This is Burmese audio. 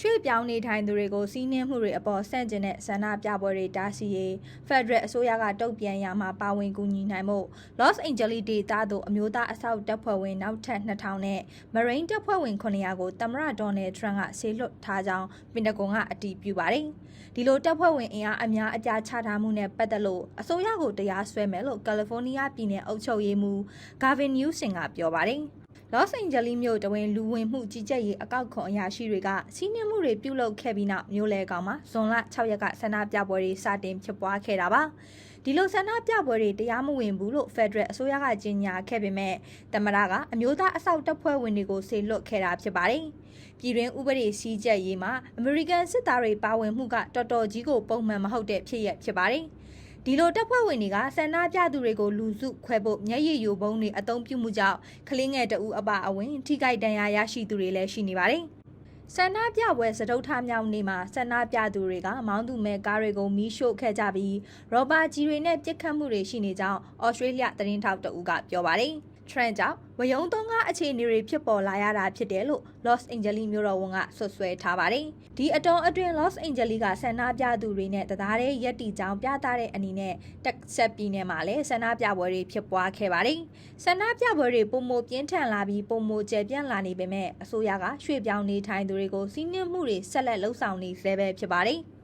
ရွှေ့ပြောင်းနေထိုင်သူတွေကိုစီးနှင်းမှုတွေအပေါ်ဆန့်ကျင်တဲ့ဆန္ဒပြပွဲတွေတားဆီးရေး Federal အစိုးရကတုံ့ပြန်ရမှာပါဝင်ကူညီနိုင်မှု Los Angeles ဒေသသို့အမျိုးသားအဆောက်တပ်ဖွဲ့ဝင်နောက်ထပ်2000နဲ့ Marine တပ်ဖွဲ့ဝင်900ကိုသမ္မတဒေါ်နယ်ထရန့်ကဆေလွတ်ထားကြောင်းပင်တဂွန်ကအတည်ပြုပါတယ်။ဒီလိုတပ်ဖွဲ့ဝင်အင်အားအများအပြားချထားမှုနဲ့ပတ်သက်လို့အစိုးရကိုတရားစွဲမယ်လို့ကယ်လီဖိုးနီးယားပြည်နယ်အုပ်ချုပ်ရေးမှူး Gavin Newsom ကပြောပါတယ်။ Los Angeles မြို့တဝင်းလူဝင်မှုကြီးကြပ်ရေးအကောက်ခွန်အရာရှိတွေကစီးနှင်းမှုတွေပြုလုပ်ခဲ့ပြီးနောက်မြို့လေကောင်မှာဇွန်လ6ရက်ကဆန္ဒပြပွဲတွေစတင်ဖြစ်ပွားခဲ့တာပါဒီလိုဆန္ဒပြပွဲတွေတရားမဝင်ဘူးလို့ Federal အစိုးရကကြေညာခဲ့ပေမဲ့တမရကအမျိုးသားအဆောက်တပ်ဖွဲ့ဝင်တွေကိုဆေလွတ်ခဲ့တာဖြစ်ပါတယ်ပြည်တွင်းဥပဒေစည်းကြပ်ရေးမှာအမေရိကန်စစ်သားတွေပါဝင်မှုကတော်တော်ကြီးကိုပုံမှန်မဟုတ်တဲ့ဖြစ်ရဖြစ်ပါတယ် ဒီလိုတပ်ဖွဲ့ဝင်တွေကဆန္ဒပြသူတွေကိုလူစုခွဲဖို့မျက်ရည်ယိုပုံးတွေအုံပြုမှုကြောင့်ကလေးငယ်တအူအပအဝင်ထိခိုက်ဒဏ်ရာရရှိသူတွေလည်းရှိနေပါတယ်။ဆန္ဒပြပွဲစတုထမြောက်နေ့မှာဆန္ဒပြသူတွေကမောင်းသူမဲ့ကားတွေကိုမီးရှို့ခဲ့ကြပြီးရောဘာကြီးတွေနဲ့ပြစ်ခတ်မှုတွေရှိနေကြောင်းဩစတြေးလျသတင်းထောက်တအူကပြောပါတယ်။ trend ကြောင့်ဝယုံသုံးကားအခြေအနေတွေဖြစ်ပေါ်လာရတာဖြစ်တယ်လို့ Los Angeles မြို့တော်ဝန်ကဆွဆွဲထားပါတယ်။ဒီအတော်အတွင်း Los Angeles ကဆန္ဒပြသူတွေနဲ့တသားတည်းရက်တီကြောင်ပြသတဲ့အနေနဲ့တက်ဆက်ပြည်နယ်မှာလည်းဆန္ဒပြပွဲတွေဖြစ်ပွားခဲ့ပါတယ်။ဆန္ဒပြပွဲတွေပုံမပြင်းထန်လာပြီးပုံမကျပြန့်လာနေပေမဲ့အစိုးရကရွှေ့ပြောင်းနေထိုင်သူတွေကိုစီးနှင်းမှုတွေဆက်လက်လှုပ်ဆောင်နေဆဲပဲဖြစ်ပါတယ်။